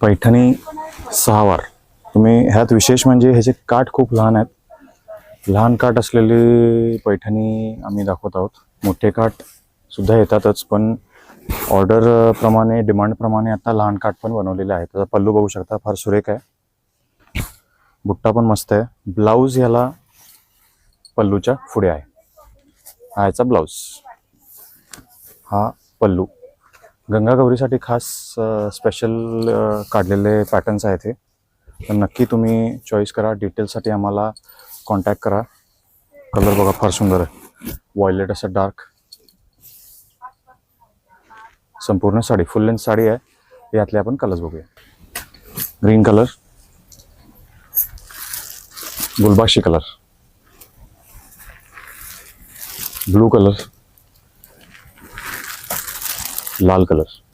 पैठणी सहावार तुम्ही ह्यात विशेष म्हणजे ह्याचे काठ खूप लहान आहेत. लहान काठ असलेली पैठणी आम्ही दाखवत आहोत. मोठे काठ सुद्धा येतातच पण ऑर्डर प्रमाणे डिमांडप्रमाणे आता लहान काठ पण बनवलेले आहेत. त्याचा पल्लू बघू शकता फार सुरेख आहे. बुट्टा पण मस्त आहे. ब्लाऊज ह्याला पल्लूच्या पुढे आहे. हा याचा ब्लाऊज. हा पल्लू. गंगागौरीसाठी खास स्पेशल काढलेले पॅटर्न्स आहेत हे. तर नक्की तुम्ही चॉईस करा. डिटेलसाठी आम्हाला कॉन्टॅक्ट करा. कलर बघा फार सुंदर आहे. वॉयलेट असं डार्क संपूर्ण साडी फुल लेंथ साडी आहे. यातले आपण कलर्स बघूया. ग्रीन कलर गुलबाक्षी कलर ब्लू कलर लाल कलर.